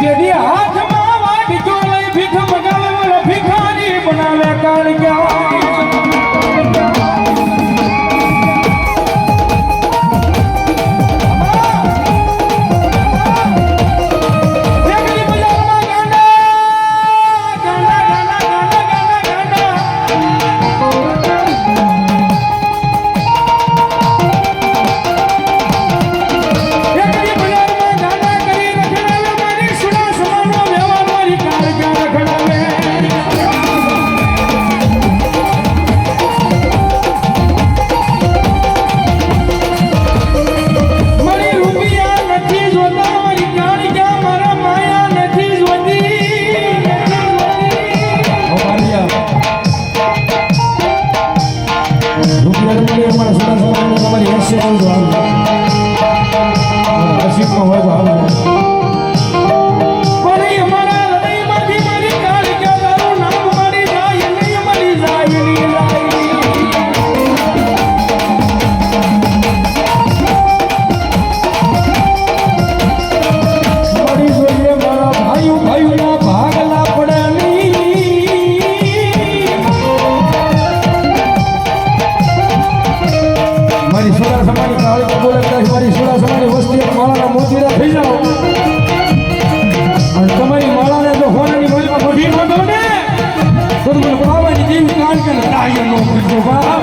જેની હાથમાં વાટકો લઈ ભીખ મગાવે ભિખારી બનાવે કારણ રેગડી મારી સોળા સમાની કાળી કદાચ મારી સોળા સમાની વસ્તી માળાના મોતીરા થઈ જાઓ. અને તમારી માળાને જો હોનાની માળીમાં મોઢી ન દો ને, તો મને પાવાની જીવ કાન કે ડાયર નો બાપ